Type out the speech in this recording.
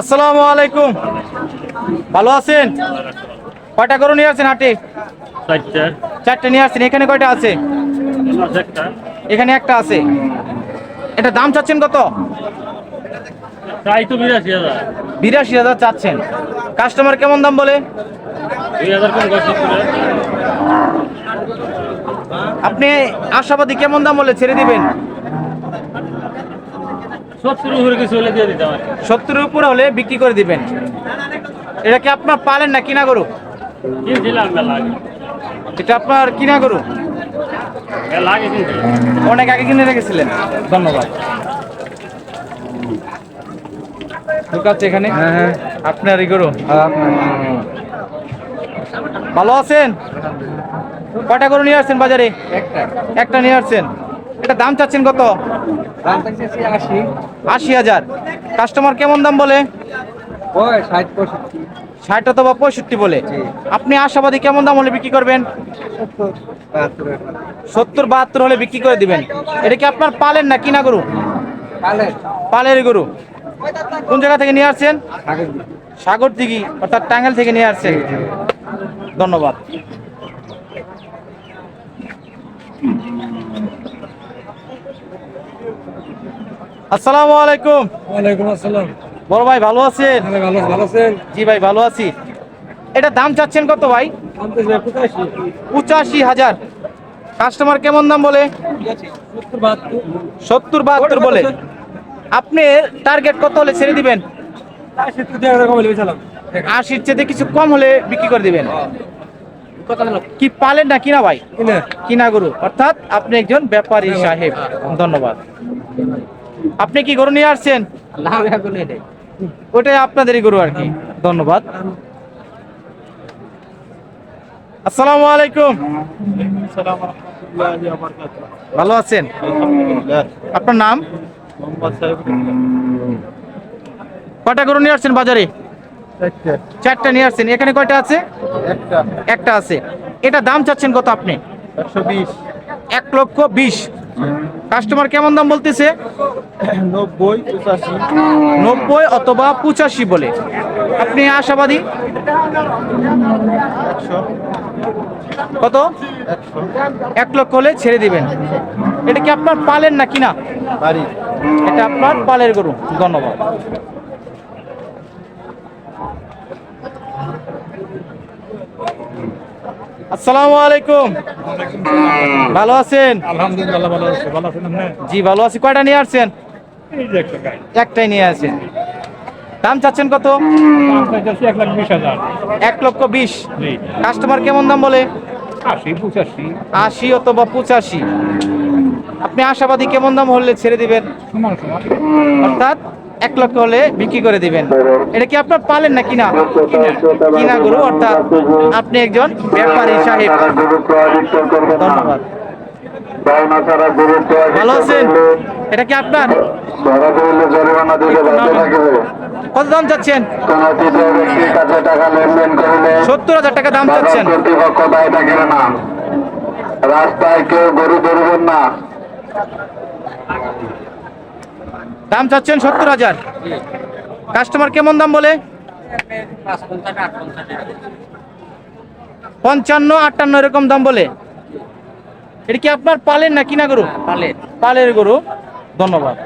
আসসালামু আলাইকুম। ভালো আছেন? কয়টা গরু নিয়ে আসছেন হাটে? চারটে। নিয়ে আসছেন। এখানে কয়টা আছে? এখানে একটা আছে। এটা দাম চাচ্ছেন কত? বিরাশি হাজার। চাচ্ছেন। কাস্টমার কেমন দাম বলে? আপনি আশাবাদী কেমন দাম বলে ছেড়ে দিবেন সত্তর উপরে কিছু হলে দিয়ে দিতে পারি সত্তরের উপর হলে বিক্রি করে দিবেন। এটা কি আপনার পালেন না কিনা গরু? এটা আপনার কিনা গরু? অনেক আগে কিনে রেখেছিলেন। ধন্যবাদ। ঠিক আছে এখানে আপনারই গরু? ভালো আছেন? কয়টা গরু নিয়ে আসছেন বাজারে? একটা নিয়ে আসছেন? এটা দাম চাচ্ছেন কত? আশি। হাজার। কাস্টমার কেমন দাম বলে? ষাট অথবা পঁয়ষট্টি বলে। আপনি আশাবাদী কেমন দাম হলে বিক্রি করবেন? সত্তর বাহাত্তর। হলে বিক্রি করে দিবেন। এটা কি আপনার পালেন না কিনা গরু? পালের। গরু। কোন জায়গা থেকে নিয়ে আসছেন? সাগর দিঘি অর্থাৎ টাঙ্গাইল থেকে নিয়ে আসছেন। ধন্যবাদ। আসসালামু আলাইকুম। ওয়ালাইকুম আসসালাম। বড় ভাই ভালো আছেন? ভালো ভালো আছেন? জি ভাই ভালো আছি। এটা দাম চাচ্ছেন কত ভাই? পঁচাশি। হাজার। কাস্টমার কেমন দাম বলে? সত্তর বাহাত্তর। বলে। আপনি টার্গেট কত হলে ছেড়ে দিবেন? আশির চেয়ে কিছু কম হলে বিক্রি করে দিবেন। কি পালেন না কিনা ভাই? কিনে। কিনা গরু। অর্থাৎ আপনি একজন ব্যাপারী সাহেব। ধন্যবাদ। আপনি কি গরু নিয়ে আসছেন? ওটাই আপনাদেরই গরু আর কি। ধন্যবাদ। আসসালামু আলাইকুম। ভালো আছেন? আপনার নাম? কয়টা গরু নিয়ে আসছেন বাজারে? চারটা নিয়ে আসছেন। এখানে কয়টা আছে? একটা। একটা আছে। এটা দাম চাচ্ছেন কত আপনি? একশো বিশ। এক লক্ষ বিশ। কাস্টমার কেমন দাম বলতেছে? নব্বই পঁচাশি। নব্বই অথবা পঁচাশি বলে। আপনি আশাবাদী? কত? এক লক্ষ হলে ছেড়ে দিবেন। এটা কি আপনার পালের না? কিনা এটা আপনার পালের গরু। ধন্যবাদ। আসসালামু আলাইকুম। ভালো আছেন? আলহামদুলিল্লাহ ভালো আছে। ভালো আছেন আপনি? জি ভালো আছি। কয়টা নিয়ে আসছেন? একটাই নিয়ে আসেন দাম চাচ্ছেন কত? এক লক্ষ বিশ। কাস্টমার কেমন দাম বলে? আশি পঁচাশি। আশি অথবা পঁচাশি। আপনি আশাবাদী কেমন দাম হলে ছেড়ে দিবেন? অর্থাৎ এক লক্ষ হলে বিক্রি করে দিবেন। এটা কি আপনার পালেন না কিনা? কিনা গরু, অর্থাৎ আপনি একজন ব্যাপারী সাহেব। ধন্যবাদ। ভালো আছেন? এটা কি আপনার? কত দাম চাচ্ছেন? সত্তর হাজার টাকা দাম চাচ্ছেন। রাস্তায় কেউ গরু ধরবেন না। দাম চাচ্ছেন সত্তর হাজার। কাস্টমার কেমন দাম বলে? পঞ্চান্ন আটান্ন এরকম দাম বলে। এটা কি আপনার পালের না কিনা গরু? পালের। পালের গরু। ধন্যবাদ।